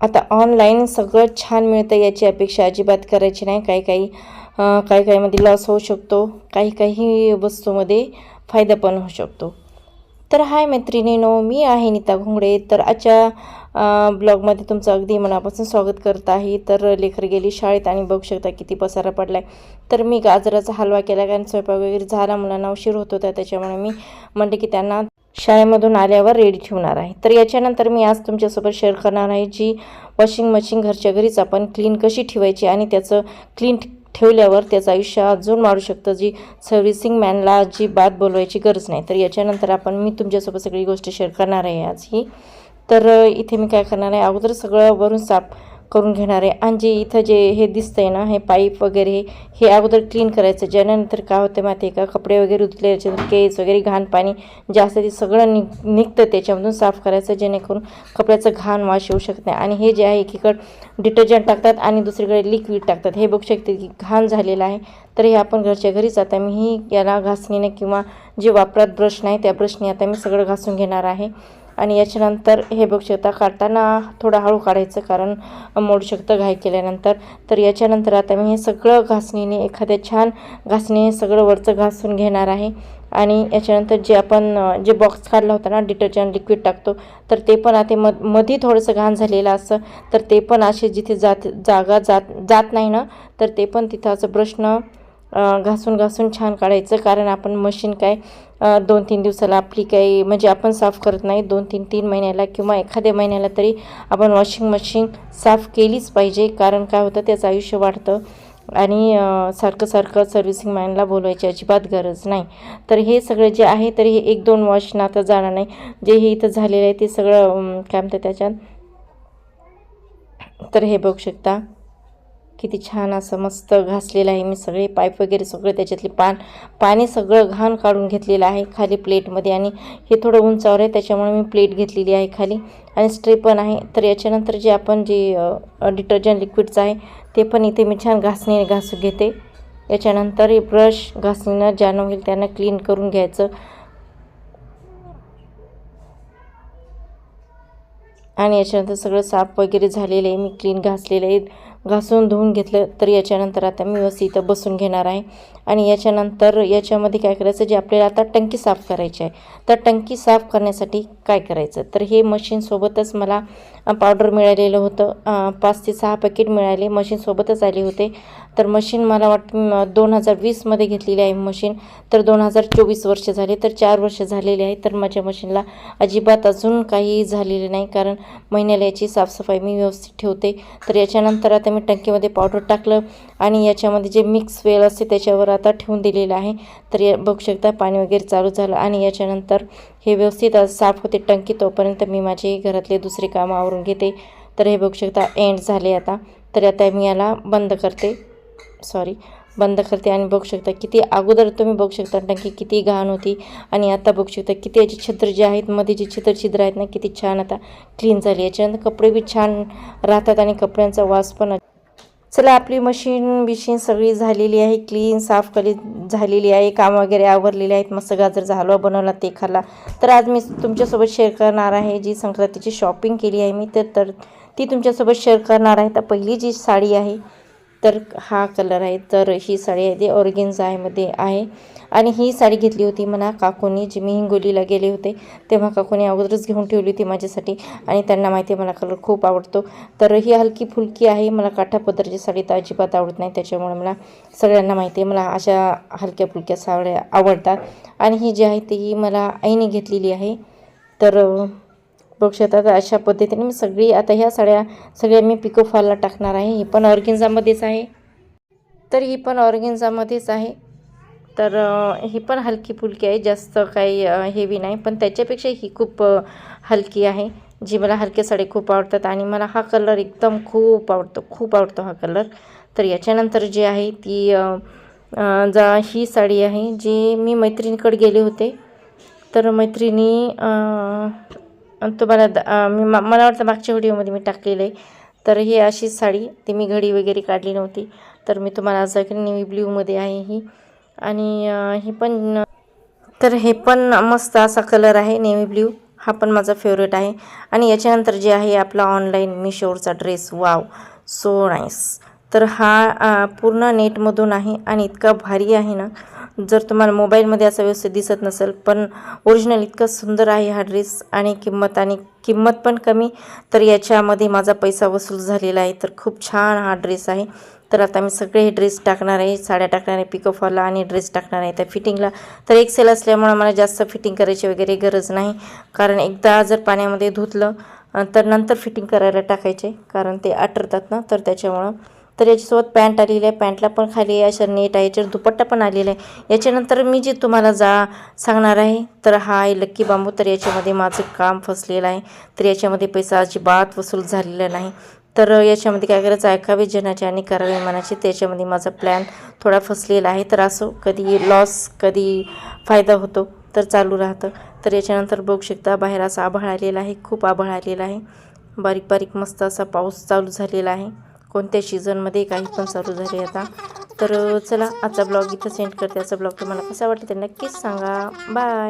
आता ऑनलाईन सगळं छान मिळतं याची अपेक्षा अजिबात करायची नाही. काही काही काही काहीमध्ये लॉस होऊ शकतो. काही काही वस्तूमध्ये फायदा पण होऊ शकतो. तर हाय मैत्रिणीनो मी आहे नीता घोंगडे. तर आजच्या ब्लॉगमध्ये तुमचं अगदी मनापासून स्वागत करत आहे. तर लेकर गेली शाळेत आणि बघू शकता किती पसारा पडला आहे तर मी गाजराचा हलवा केला कारण स्वयंपाक वगैरे झाला मुलांना उशीर होत होता त्याच्यामुळे मी म्हणते की त्यांना शाळेमधून आल्यावर रेडी ठेवणार आहे. तर याच्यानंतर मी आज तुमच्यासोबत शेअर करणार आहे जी वॉशिंग मशीन घरच्या घरीच आपण क्लीन कशी ठेवायची आणि त्याचं क्लीन ठेवल्यावर त्याचं आयुष्य अजून वाढू शकतं जी सर्व्हिसिंग मॅनला जी बात बोलवायची गरज नाही. तर याच्यानंतर आपण मी तुमच्यासोबत सगळी गोष्ट शेअर करणार आहे आज ही. तर इथे मी काय करणार आहे अगोदर सगळं वरून साफ करून घेणार आहे. आणि जे इथं जे हे दिसतंय ना हे पाईप वगैरे हे अगोदर क्लीन करायचं. ज्यानंतर काय होतं माहिती आहे का कपडे वगैरे धुतले केस वगैरे घाण पाणी जे असतं ते सगळं नि निघतं त्याच्यामधून साफ करायचं जेणेकरून कपड्याचं घाण वाश येऊ शकत नाही. आणि हे जे आहे एकीकडे डिटर्जंट टाकतात आणि दुसरीकडे लिक्विड टाकतात. हे बघू शकते की घाण झालेलं आहे. तर हे आपण घरच्या घरीच आता मी ही याला घासणीने किंवा जे वापरात ब्रश नाही त्या ब्रशने आता मी सगळं घासून घेणार आहे. आणि याच्यानंतर हे बघू शकता काढताना थोडं हळू काढायचं कारण मोडू शकतं घाई केल्यानंतर. तर याच्यानंतर आता मी हे सगळं घासणीने एखाद्या छान घासणीने सगळं वरचं घासून घेणार आहे. आणि याच्यानंतर जे आपण जे बॉक्स काढला होता ना डिटर्जंट लिक्विड टाकतो तर ते पण आता मध मधी थोडंसं घाण झालेलं असं तर ते पण असे जिथे जात जागा जात जात नाही ना तर ते पण तिथं असं ब्रशनं घासून घासून छान काढायचं. कारण आपण मशीन काय दोन तीन दिवसाला आपली काही म्हणजे आपण साफ करत नाही दोन तीन तीन महिन्याला किंवा एखाद्या महिन्याला तरी आपण वॉशिंग मशीन साफ केलीच पाहिजे. कारण काय होतं त्याचं आयुष्य वाढतं आणि सारखं सारखं सर्व्हिसिंग मॅनला बोलवायची अजिबात गरज नाही. तर हे सगळं जे आहे तर हे एक दोन वॉश आता जाणार नाही. जे हे इथं झालेलं आहे ते सगळं काय म्हणतात त्याच्यात? तर हे बघू शकता. किती छान असं मस्त घासलेलं आहे. मी सगळे पाईप वगैरे सगळं त्याच्यातले पान पाणी सगळं घाण काढून घेतलेलं आहे खाली प्लेटमध्ये आणि हे थोडं उंचावर आहे त्याच्यामुळे मी प्लेट घेतलेली आहे खाली. आणि स्ट्रे पण आहे. तर याच्यानंतर जे आपण जे डिटर्जंट लिक्विडचं आहे ते पण इथे मी छान घासणीने घासून घेते. याच्यानंतर हे ब्रश घासणीनं ज्यानं होईल त्यांना क्लीन करून घ्यायचं. आणि याच्यानंतर सगळं साफ वगैरे झालेलं आहे. मी क्लीन घासलेलं आहे. घासून धुवून घेतलं तर याच्यानंतर आता मी व्यवस्थित इथं बसून घेणार आहे. आणि याच्यानंतर याच्यामध्ये काय करायचं जे आपल्याला आता टंकी साफ करायची आहे तर टंकी साफ करण्यासाठी काय करायचं? तर हे मशीनसोबतच मला पावडर मिळालेलं होतं. पाच ते सहा पॅकेट मिळाले मशीनसोबतच आले होते. तर मशीन मला वाटतं दोन हजार वीसमध्ये घेतलेली आहे मशीन तर दोन हजार चोवीस वर्ष झाले तर चार वर्ष झालेले आहे. तर माझ्या मशीनला अजिबात अजून काही झालेले नाही कारण महिन्याला याची साफसफाई मी व्यवस्थित ठेवते. तर याच्यानंतर आता मी टंकीमध्ये पावडर टाकलं आणि याच्यामध्ये जे मिक्स वेल असते त्याच्यावर आता ठेवून दिलेलं आहे. तर या बघू शकता पाणी वगैरे चालू झालं आणि याच्यानंतर हे व्यवस्थित आज साफ होते टंकी तोपर्यंत मी माझे घरातले दुसरे कामं आवरून घेते. तर हे बघू शकता एंड झाले आता. तर आता मी याला बंद करते. सॉरी बंद करते आणि बघू शकता किती अगोदर तुम्ही बघू शकता टंकी किती घाण होती आणि आता बघू शकता किती याचे छिद्र जे आहेत मध्ये जे छिद्र छिद्र आहेत ना किती छान आता क्लीन झाली. याच्यानंतर कपडे बी छान राहतात आणि कपड्यांचा वास पण चला आपली मशीन बिशीन सगळी झालेली आहे क्लीन साफ कली झालेली आहे काम वगैरे आवरलेले आहेत मस्त गाजर हलवा बनवला ते खाल्ला. तर आज मी तुमच्यासोबत शेअर करणार आहे जी संक्रांतीची शॉपिंग केली आहे मी तर तर ती तुमच्यासोबत शेअर करणार आहे. तर पहिली जी साडी आहे तर हा कलर आहे. तर ही साडी आहे. ती ऑर्गेन्झा आहे आहे. आणि ही साडी घेतली होती मला काकूनी जी मी हिंगोलीला गेले होते तेव्हा काकूने अगोदरच घेऊन ठेवली होती माझ्यासाठी आणि त्यांना माहिती आहे मला कलर खूप आवडतो. तर ही हलकी फुलकी आहे. मला काठा पदरची साडी तर अजिबात आवडत नाही. त्याच्यामुळे मला सगळ्यांना माहिती आहे. मला अशा हलक्या फुलक्या साड्या आवडतात. आणि ही जी आहे ती मला आईने घेतलेली आहे. तर बघू शकता तर अशा पद्धतीने मी सगळी आता ह्या साड्या सगळ्या मी पिको फॉलला टाकणार आहे. ही पण ऑर्गेन्झामध्येच आहे. तर ही पण ऑर्गेन्झामध्येच आहे. तर ही पण हलकी फुलकी आहे. जास्त काही हेवी नाही. पण त्याच्यापेक्षा ही खूप हलकी आहे. जी मला हलके साडी खूप आवडतात आणि मला हा कलर एकदम खूप आवडतो. खूप आवडतो हा कलर. तर याच्यानंतर जी आहे ती जा ही साडी आहे. जी मी मैत्रिणीकडे गेले होते. तर मैत्रिणी तुम्हाला द- मी मला वाटतं मागच्या व्हिडिओमध्ये मी टाकलेलं आहे. तर ही अशी साडी ती मी घडी वगैरे काढली नव्हती. तर मी तुम्हाला आज दाखवेन नेव्ही ब्ल्यूमध्ये आहे ही. आणि हे पण तर हे पण मस्त असा कलर आहे नेव्ही ब्ल्यू हा पण माझा फेवरेट आहे. आणि याच्यानंतर जे आहे आपला ऑनलाईन मिशोवरचा ड्रेस वाव सो नाईस तर हा पूर्ण नेटमधून आहे आणि इतका भारी आहे ना. जर तुम्हाला मोबाईलमध्ये असं व्यवस्थित दिसत नसेल पण ओरिजिनल इतकं सुंदर आहे हा ड्रेस आणि किंमत आणि किंमत पण कमी तर याच्यामध्ये माझा पैसा वसूल झालेला आहे. तर खूप छान हा ड्रेस आहे. तर आता मी सगळे हे ड्रेस टाकणार आहे. साड्या टाकणार आहे पिकोफॉलला आणि ड्रेस टाकणार आहे. त्या फिटिंगला तर एक सेल असल्यामुळं मला जास्त फिटिंग करायची वगैरे गरज नाही. कारण एकदा जर पाण्यामध्ये धुतलं तर नंतर फिटिंग करायला टाकायचे. कारण ते आटरतात ना तर त्याच्यामुळं तर याच्यासोबत पॅन्ट आलेली आहे. पॅन्टला पण खाली अशा नेट आहे. याच्यावर दुपट्टा पण आलेला आहे. याच्यानंतर मी जे तुम्हाला जा सांगणार आहे तर हा आहे लक्की बांबू. तर याच्यामध्ये माझं काम फसलेलं आहे. तर याच्यामध्ये पैसा अजिबात वसूल झालेला नाही. तर याच्यामध्ये काय करायचं? ऐकावे जनाचे आणि करावे मनाचे. त्याच्यामध्ये माझा प्लॅन थोडा फसलेला आहे. तर असो कधी लॉस कधी फायदा होतो तर चालू राहतं. तर याच्यानंतर बघू शकता बाहेर असा आभाळ आलेला आहे. खूप आभाळ आलेला आहे. बारीक बारीक मस्त असा पाऊस चालू झालेला आहे. कोणत्या सीझनमध्ये काही पण चालू झाले आता तर चला आजचा ब्लॉग इथं सेंड करते. आजचा ब्लॉग तुम्हाला कसा वाटतं ते नक्कीच सांगा. बाय